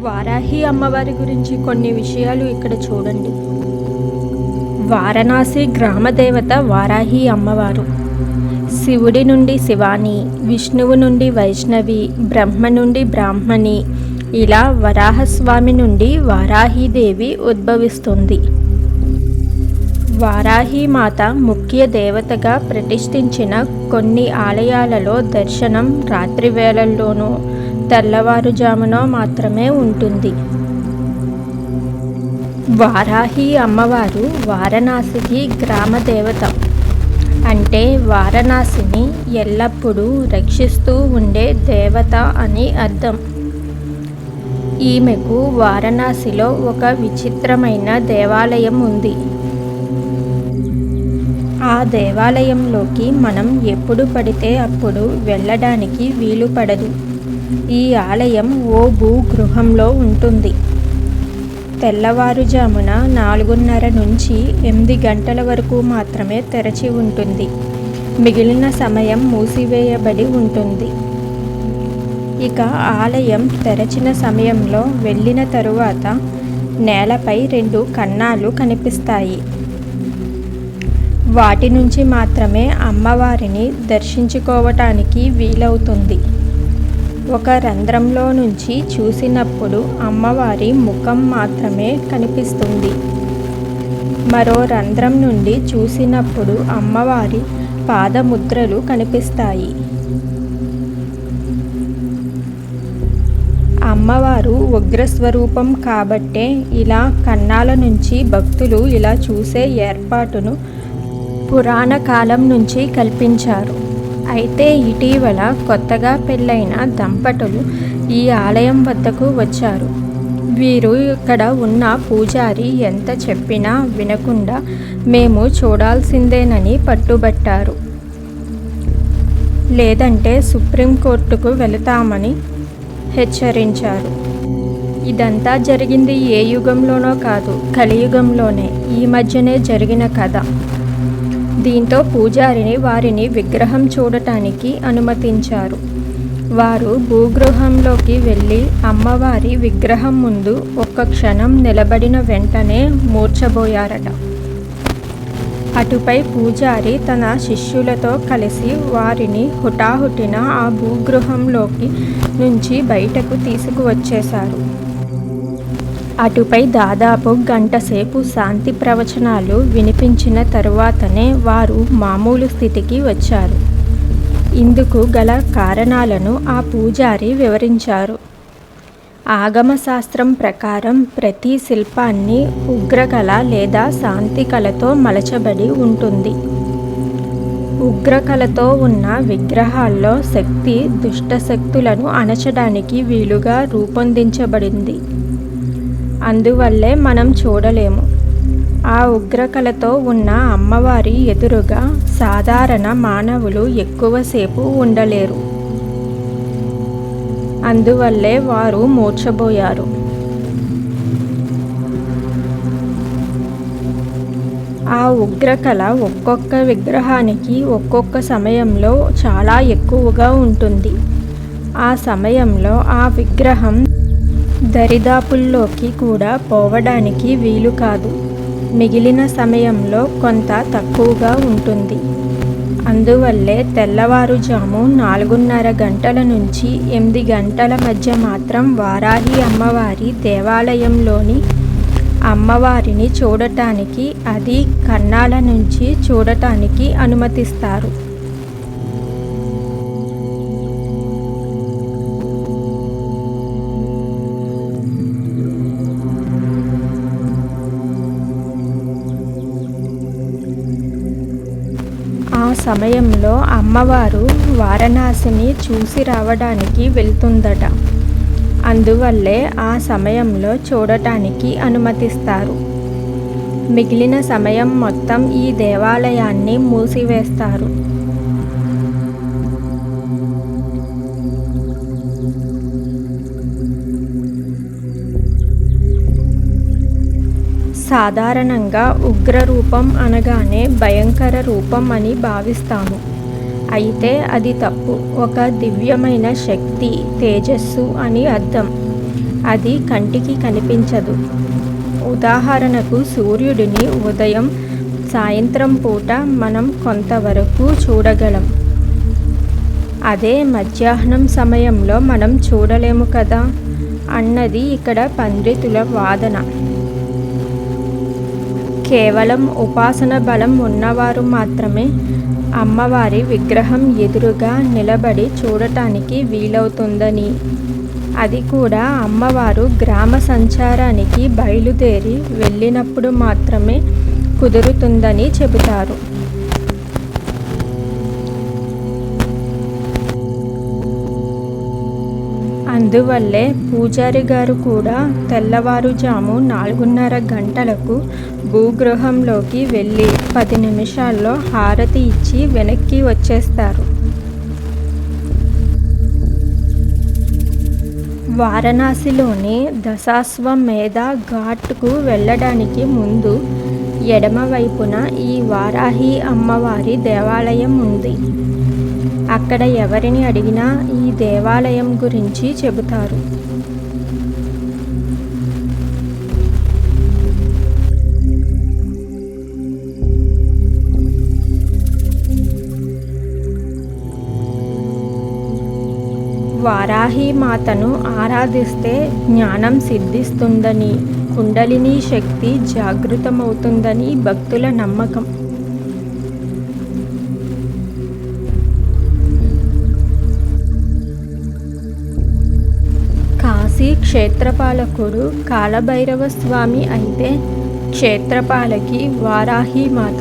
వారాహి అమ్మవారి గురించి కొన్ని విషయాలు ఇక్కడ చూడండి. వారణాసి గ్రామదేవత వారాహి అమ్మవారు. శివుడి నుండి శివాని విష్ణువు నుండి వైష్ణవి బ్రహ్మ నుండి బ్రాహ్మణి ఇలా వరాహస్వామి నుండి వారాహీదేవి ఉద్భవిస్తుంది. వారాహి మాత ముఖ్య దేవతగా ప్రతిష్ఠించిన కొన్ని ఆలయాలలో దర్శనం రాత్రి వేళల్లోనూ తెల్లవారుజామున మాత్రమే ఉంటుంది. వారాహి అమ్మవారు వారణాసికి గ్రామ దేవత అంటే వారణాసిని ఎల్లప్పుడూ రక్షిస్తూ ఉండే దేవత అని అర్థం. ఈమెకు వారణాసిలో ఒక విచిత్రమైన దేవాలయం ఉంది. ఆ దేవాలయంలోకి మనం ఎప్పుడు పడితే అప్పుడు వెళ్ళడానికి వీలు పడదు ఈ ఆలయం ఓ భూగృహంలో ఉంటుంది. తెల్లవారుజామున నాలుగున్నర నుంచి ఎనిమిది గంటల వరకు మాత్రమే తెరచి ఉంటుంది. మిగిలిన సమయం మూసివేయబడి ఉంటుంది. ఇక ఆలయం తెరచిన సమయంలో వెళ్ళిన తరువాత నేలపై రెండు కన్నాలు కనిపిస్తాయి. వాటి నుంచి మాత్రమే అమ్మవారిని దర్శించుకోవటానికి వీలవుతుంది. ఒక రంధ్రంలో నుంచి చూసినప్పుడు అమ్మవారి ముఖం మాత్రమే కనిపిస్తుంది. మరో రంధ్రం నుండి చూసినప్పుడు అమ్మవారి పాదముద్రలు కనిపిస్తాయి. అమ్మవారు ఉగ్రస్వరూపం కాబట్టే ఇలా కన్నాల నుంచి భక్తులు ఇలా చూసే ఏర్పాటును పురాణ కాలం నుంచి కల్పించారు. అయితే ఇటీవల కొత్తగా పెళ్ళైన దంపతులు ఈ ఆలయం వద్దకు వచ్చారు. వీరు ఇక్కడ ఉన్న పూజారి ఎంత చెప్పినా వినకుండా మేము చూడాల్సిందేనని పట్టుబట్టారు. లేదంటే సుప్రీంకోర్టుకు వెళతామని హెచ్చరించారు. ఇదంతా జరిగింది ఏ యుగంలోనో కాదు కలియుగంలోనే. ఈ మధ్యనే జరిగిన కథ. దీంతో పూజారిని వారిని విగ్రహం చూడటానికి అనుమతించారు. వారు భూగృహంలోకి వెళ్ళి అమ్మవారి విగ్రహం ముందు ఒక్క క్షణం నిలబడిన వెంటనే మూర్చబోయారట. అటుపై పూజారి తన శిష్యులతో కలిసి వారిని హుటాహుటిన ఆ భూగృహంలోకి నుంచి బయటకు తీసుకువచ్చేశారు. అటుపై దాదాపు గంటసేపు శాంతి ప్రవచనాలు వినిపించిన తరువాతనే వారు మామూలు స్థితికి వచ్చారు. ఇందుకు గల కారణాలను ఆ పూజారి వివరించారు. ఆగమ శాస్త్రం ప్రకారం ప్రతి శిల్పాన్ని ఉగ్రకళ లేదా శాంతి కళతో మలచబడి ఉంటుంది. ఉగ్రకళతో ఉన్న విగ్రహాల్లో శక్తి దుష్ట శక్తులను అణచడానికి వీలుగా రూపొందించబడింది. అందువల్లే మనం చూడలేము. ఆ ఉగ్రకలతో ఉన్న అమ్మవారి ఎదురుగా సాధారణ మానవులు ఎక్కువసేపు ఉండలేరు. అందువల్లే వారు మూర్చబోయారు ఆ ఉగ్రకళ ఒక్కొక్క విగ్రహానికి ఒక్కొక్క సమయంలో చాలా ఎక్కువగా ఉంటుంది. ఆ సమయంలో ఆ విగ్రహం దరిదాపుల్లోకి కూడా పోవడానికి వీలు కాదు. మిగిలిన సమయంలో కొంత తక్కువగా ఉంటుంది. అందువల్లే తెల్లవారుజాము నాలుగున్నర గంటల నుంచి ఎనిమిది గంటల మధ్య మాత్రం వారాహి అమ్మవారి దేవాలయంలోని అమ్మవారిని చూడటానికి అది కన్నాల నుంచి చూడటానికి అనుమతిస్తారు. ఆ సమయంలో అమ్మవారు వారణాసిని చూసి రావడానికి వెళ్తుందట. అందువల్లే ఆ సమయంలో చూడటానికి అనుమతిస్తారు. మిగిలిన సమయం మొత్తం ఈ దేవాలయాన్ని మూసివేస్తారు. సాధారణంగా ఉగ్ర రూపం అనగానే భయంకర రూపం అని భావిస్తాము. అయితే అది తప్పు. ఒక దివ్యమైన శక్తి తేజస్సు అని అర్థం. అది కంటికి కనిపించదు. ఉదాహరణకు సూర్యుడిని ఉదయం సాయంత్రం పూట మనం కొంతవరకు చూడగలం. అదే మధ్యాహ్నం సమయంలో మనం చూడలేము కదా? అన్నది ఇక్కడ పండితుల వాదన. కేవలం ఉపాసన బలం ఉన్నవారు మాత్రమే అమ్మవారి విగ్రహం ఎదురుగా నిలబడి చూడటానికి వీలవుతుందని. అది కూడా అమ్మవారు గ్రామ సంచారానికి బయలుదేరి వెళ్ళినప్పుడు మాత్రమే కుదురుతుందని చెబుతారు. అందువల్లే పూజారి గారు కూడా తెల్లవారుజాము నాలుగున్నర గంటలకు భూగృహంలోకి వెళ్ళి పది నిమిషాల్లో హారతి ఇచ్చి వెనక్కి వచ్చేస్తారు. వారణాసిలోని దశాశ్వమేధ ఘాట్కు వెళ్ళడానికి ముందు ఎడమవైపున ఈ వారాహి అమ్మవారి దేవాలయం ఉంది. అక్కడ ఎవరిని అడిగినా ఈ దేవాలయం గురించి చెబుతారు. వారాహి మాతను ఆరాధిస్తే జ్ఞానం సిద్ధిస్తుందని కుండలిని శక్తి జాగృతమవుతుందని భక్తుల నమ్మకం. శ్రీ క్షేత్రపాలకుడు కాలభైరవ స్వామి అయితే క్షేత్రపాలకి వారాహి మాత.